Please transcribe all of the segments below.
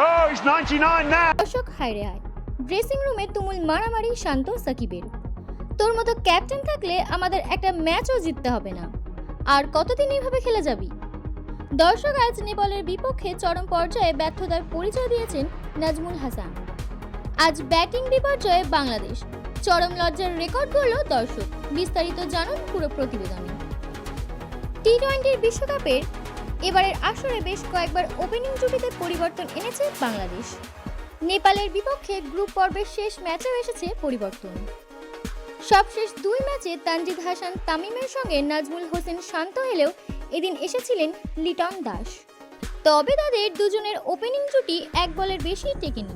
Oh, he's 99 now. দর্শক হায়রে হায়। Dressing রুমে তুমুল মারামারি শান্ত সাকিবের। তোর মতো ক্যাপ্টেন থাকলে আমাদের একটা ম্যাচও জিততে হবে না। আর কতদিন এইভাবে খেলে যাবি? দর্শক আজ নেপালের বিপক্ষে চরম পর্যায়ে ব্যর্থতার পরিচয় দিয়েছেন নাজমুল হাসান। আজ ব্যাটিং বিপর্যয়ে বাংলাদেশ। চরম লজ্জার রেকর্ড গড়ল দর্শক। বিস্তারিত জানুন পুরো প্রতিবেদনে। টি টোয়েন্টির বিশ্বকাপের এবারের আসরে বেশ কয়েকবার ওপেনিং জুটিতে পরিবর্তন এনেছে বাংলাদেশ। নেপালের বিপক্ষে গ্রুপ পর্বের শেষ ম্যাচেও এসেছে পরিবর্তন। সবশেষ দুই ম্যাচে তানজিদ হাসান তামিমের সঙ্গে নাজমুল হোসেন শান্ত এলেও এদিন এসেছিলেন লিটন দাস। তবে তাদের দুজনের ওপেনিং জুটি এক বলের বেশি টেকেনি।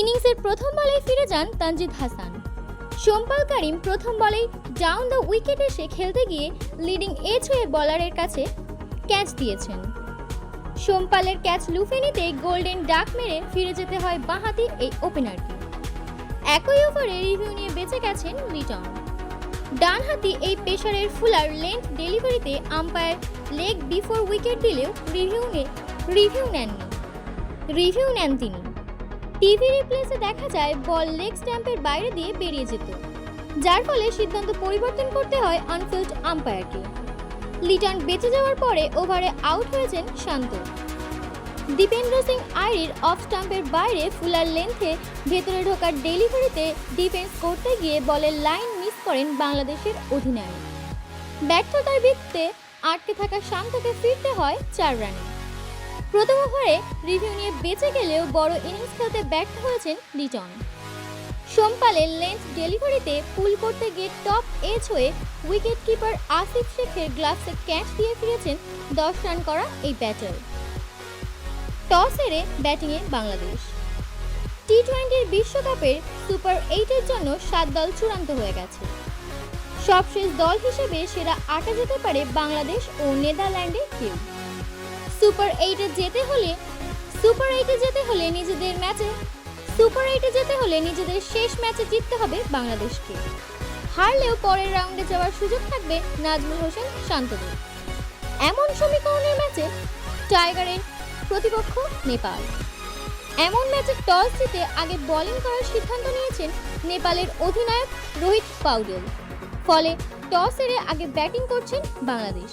ইনিংসের প্রথম বলেই ফিরে যান তানজিদ হাসান। সোমপাল করিম প্রথম বলেই ডাউন দ্য উইকেট এসে খেলতে গিয়ে লিডিং এজ হয়ে বলারের কাছে ক্যাচ দিয়েছেন। সোমপালের ক্যাচ লুফে নিতে গোল্ডেন ডাক মেরে ফিরে যেতে হয় বাঁহাতি এই ওপেনারকে। একই ওভারে রিভিউ নিয়ে বেঁচে গেছেন লিটন। ডানহাতি এই পেসারের ফুলার লেন্থ ডেলিভারিতে আম্পায়ার লেগ বিফোর উইকেট দিলেও রিভিউ রিভিউ নেননি। রিভিউ নেন তিনি। টিভি রিপ্লেসে দেখা যায় বল লেগ স্ট্যাম্পের বাইরে দিয়ে বেরিয়ে যেত, যার ফলে সিদ্ধান্ত পরিবর্তন করতে হয় অনফিল্ড আম্পায়ারকে। লিটন বেঁচে যাওয়ার পরে ওভারে আউট হয়েছেন শান্ত। দীপেন্দ্র সিং আইরির অফ স্টাম্পের বাইরে ফুলার লেন্থে ভেতরে ঢোকার ডেলিভারিতে ডিফেন্স করতে গিয়ে বলের লাইন মিস করেন বাংলাদেশের অধিনায়ক। ব্যর্থতার ভিত্তিতে আটকে থাকা শান্তকে ফিরতে হয় চার রানে। প্রথম ওভারে রিভিউ নিয়ে বেঁচে গেলেও বড় ইনিংস খেলতে ব্যর্থ হয়েছেন লিটন। সোমপালের লেন্থ ডেলিভারিতে পুল করতে গিয়ে টপ এজ হয়ে উইকেট কিপার আসিফ শেখের গ্লাভসে ক্যাচ দিয়ে ফিরেছেন দশ রান করা এই ব্যাটার। টস হেরে ব্যাটিংয়ে বাংলাদেশ। টি টোয়েন্টির বিশ্বকাপের সুপার এইটের জন্য সাত দল চূড়ান্ত হয়ে গেছে। সবশেষ দল হিসেবে সেরা আটে যেতে পারে বাংলাদেশ ও নেদারল্যান্ডে কেউ। সুপার এইটে যেতে হলে সুপার এইটে যেতে হলে নিজেদের ম্যাচে সুপার এইটে যেতে হলে নিজেদের শেষ ম্যাচে জিততে হবে বাংলাদেশকে। হারলেও পরের রাউন্ডে যাওয়ার সুযোগ থাকবে নাজমুল হোসেন শান্তদের। এমন সমীকরণের ম্যাচে টাইগারের প্রতিপক্ষ নেপাল। এমন ম্যাচে টস জিতে আগে বোলিং করার সিদ্ধান্ত নিয়েছেন নেপালের অধিনায়ক রোহিত পাউডেল। ফলে টস হেরে আগে ব্যাটিং করছেন বাংলাদেশ।